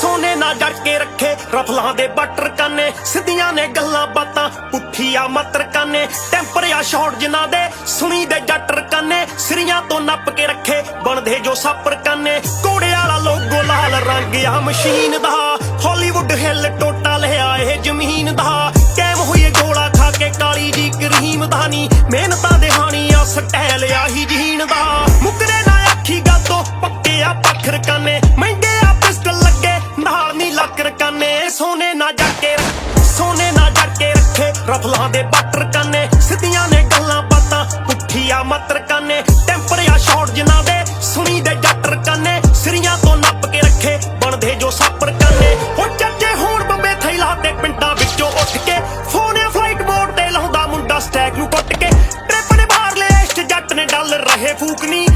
ਸੋਨੇ ਨਾਲ ਜੜ ਕੇ ਰੱਖੇ ਰਫਲਾਂ ਦੇ ਬਟਰ ਕਾਨੇ, ਸਿੱਧੀਆਂ ਨੇ ਗੱਲਾਂ ਬਾਤਾਂ, ਪੁੱਠੀਆਂ ਮਤਰ ਕਾਨੇ। ਟੈਂਪਰ ਆ ਸ਼ਾਟ ਜਿਨ੍ਹਾਂ ਦੇ, ਸੁਣੀ ਦੇ ਜੱਟਰ ਕਾਨੇ। ਸਿਰੀਆਂ ਤੋਂ ਨੱਪ ਕੇ ਰੱਖੇ ਬਣਦੇ ਜੋ ਸਾਪਰ ਕਾਨੇ। ਕੋੜੇ ਵਾਲਾ ਲੋਗੋ ਲਾਲ ਰੰਗ ਆ ਮਸ਼ੀਨ ਦਾ। ਹਾਲੀਵੁੱਡ ਹਿੱਲ ਟੋਟਾ ਲਿਆ ਇਹ ਜ਼ਮੀਨ ਦਾ। ਕੈਮ ਹੋਈਏ ਗੋਲਾ ਖਾ ਕੇ ਕਾਲੀ ਜੀ ਕਰੀਮ ਦਾ ਮਿਹਨਤਾਂ ਦੇ ਹਾਣੀ ਆ ਸਟਾਈਲ ਆਹੀ ਜੀਨ ਦਾ। ਮੁਕਰੇ ਰਕਾਨੇ। ਮਹਿੰਗੇ ਆ ਪਿਸਟਲ ਲੱਗੇ, ਨਾਲ ਨਹੀਂ ਲੱਕ ਰਕਾਨੇ। ਸੋਨੇ ਨਾ ਜਾ ਕੇ ਸੋਨੇ ਨਾ ਜਾ ਕੇ ਰੱਖੇ। ਰਫਲਾਂ ਦੇ ਬੱਟਰ ਕਾਨੇ ਸਿੱਧੀਆਂ ਨੇ ਗੱਲਾਂ ਬਾਤਾਂ ਪੁੱਠੀ ਮਤਰ ਕਾਨੇ ਟੈਂਪਰ ਆ ਸ਼ਾਟ ਜਿਨ੍ਹਾਂ ਦੇ ਸੁਣੀ ਦੇ ਜੱਟਰ ਕਾਨੇ ਸਿਰੀਆਂ ਤੋਂ ਨੱਪ ਕੇ ਰੱਖੇ, ਬਣਦੇ ਜੋ ਸਾਪਰ ਕਾਨੇ ਉਹ ਚੱਜੇ ਹੋਣ ਬੰਬੇ ਥੈਲਾ ਤੇ ਪਿੰਡਾਂ ਵਿੱਚੋਂ ਉੱਠ ਕੇ, ਫੋਨ ਫਲਾਈਟ ਬੋਰਡ ਤੇ ਲਾਉਂਦਾ ਮੁੰਡਾ ਸਟੈਕ ਨੂੰ ਟੁੱਟ ਕੇ। ਟ੍ਰਿਪ ਨੇ ਬਾਹਰ ਲੈ ਜੱਟ ਨੇ ਡਾਲਰ ਰਹੇ ਫੂਕਨੀ